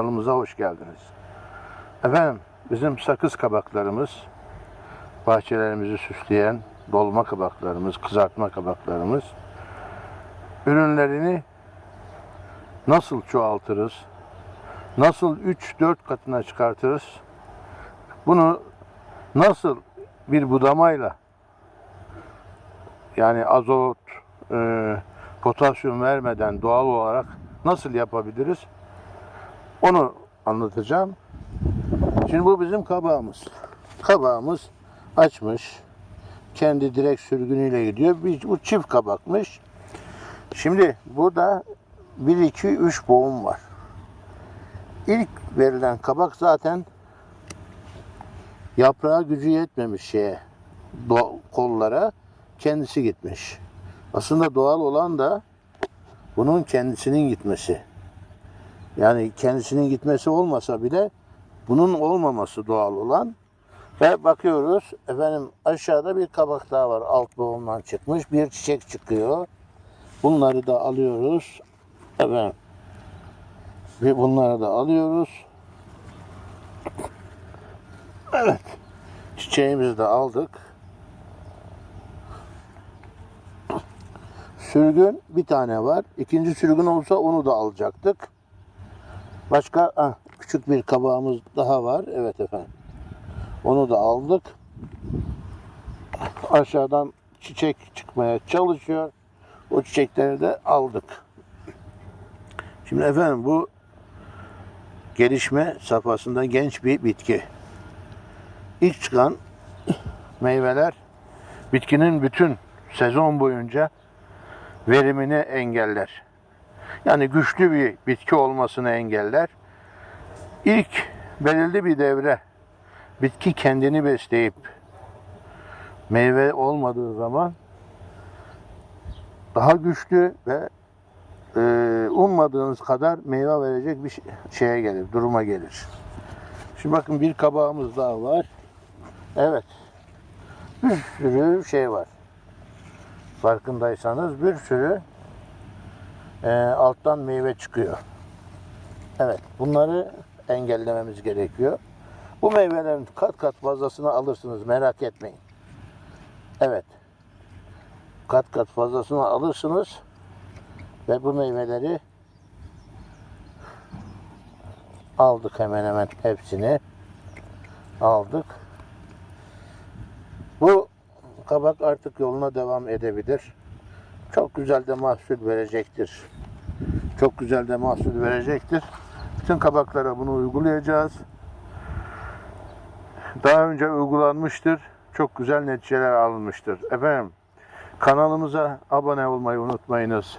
Kanalımıza hoş geldiniz. Efendim bizim sakız kabaklarımız, bahçelerimizi süsleyen dolma kabaklarımız, kızartma kabaklarımız ürünlerini nasıl çoğaltırız, nasıl 3-4 katına çıkartırız, bunu nasıl bir budamayla yani azot, e, potasyum vermeden doğal olarak nasıl yapabiliriz? Onu anlatacağım. Şimdi bu bizim kabağımız. Kabağımız açmış. Kendi direkt sürgünüyle gidiyor. Bir, bu çift kabakmış. Şimdi burada 1, 2, 3 boğum var. İlk verilen kabak zaten yaprağa gücü yetmemiş şeye, kollara kendisi gitmiş. Aslında doğal olan da bunun kendisinin gitmesi. Yani kendisinin gitmesi olmasa bile bunun olmaması doğal olan. Ve bakıyoruz efendim aşağıda bir kabak daha var alt boğumdan çıkmış. Bir çiçek çıkıyor. Bunları da alıyoruz. Efendim. Ve bunları da alıyoruz. Evet. Çiçeğimizi de aldık. Sürgün bir tane var. İkinci sürgün olsa onu da alacaktık. Başka ah, küçük bir kabağımız daha var. Evet efendim. Onu da aldık. Aşağıdan çiçek çıkmaya çalışıyor. O çiçekleri de aldık. Şimdi efendim bu gelişme safhasında genç bir bitki. İlk çıkan meyveler bitkinin bütün sezon boyunca verimini engeller. Yani güçlü bir bitki olmasını engeller. İlk belirli bir devre bitki kendini besleyip meyve olmadığı zaman daha güçlü ve e, ummadığınız kadar meyve verecek bir şey- şeye gelir, duruma gelir. Şimdi bakın bir kabağımız daha var. Evet. Bir sürü şey var. Farkındaysanız bir sürü e, alttan meyve çıkıyor. Evet, bunları engellememiz gerekiyor. Bu meyvelerin kat kat fazlasını alırsınız, merak etmeyin. Evet. Kat kat fazlasını alırsınız ve bu meyveleri aldık hemen hemen hepsini. Aldık. Bu kabak artık yoluna devam edebilir. Çok güzel de mahsul verecektir. Çok güzel de mahsul verecektir. Bütün kabaklara bunu uygulayacağız. Daha önce uygulanmıştır. Çok güzel neticeler alınmıştır. Efendim kanalımıza abone olmayı unutmayınız.